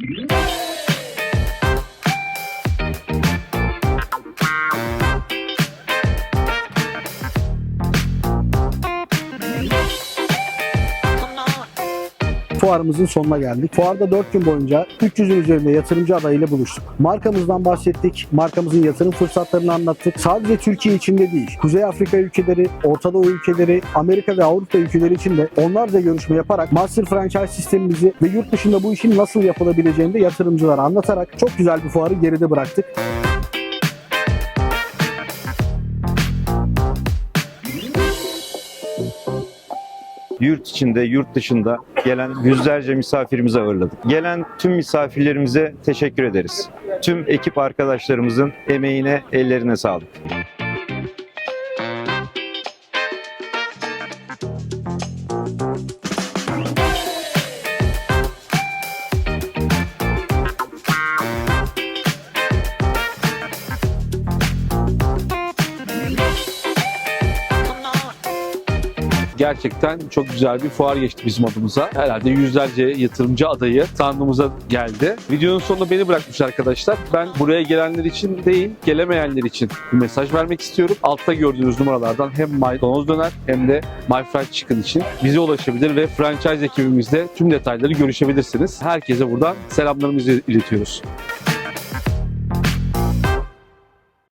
Müzik Fuarımızın sonuna geldik. Fuarda 4 gün boyunca 300'ün üzerinde yatırımcı adayıyla buluştuk. Markamızdan bahsettik, markamızın yatırım fırsatlarını anlattık. Sadece Türkiye içinde değil, Kuzey Afrika ülkeleri, Orta Doğu ülkeleri, Amerika ve Avrupa ülkeleri için de onlarca görüşme yaparak master franchise sistemimizi ve yurt dışında bu işin nasıl yapılabileceğini de yatırımcılara anlatarak çok güzel bir fuarı geride bıraktık. Yurt içinde, yurt dışında gelen yüzlerce misafirimizi ağırladık. Gelen tüm misafirlerimize teşekkür ederiz. Tüm ekip arkadaşlarımızın emeğine, ellerine sağlık. Gerçekten çok güzel bir fuar geçti bizim adımıza. Herhalde yüzlerce yatırımcı adayı standımıza geldi. Videonun sonunda beni bırakmış arkadaşlar. Ben buraya gelenler için değil, gelemeyenler için bir mesaj vermek istiyorum. Altta gördüğünüz numaralardan hem Maydanoz Döner hem de My Fried Chicken için bize ulaşabilir ve franchise ekibimizde tüm detayları görüşebilirsiniz. Herkese buradan selamlarımızı iletiyoruz.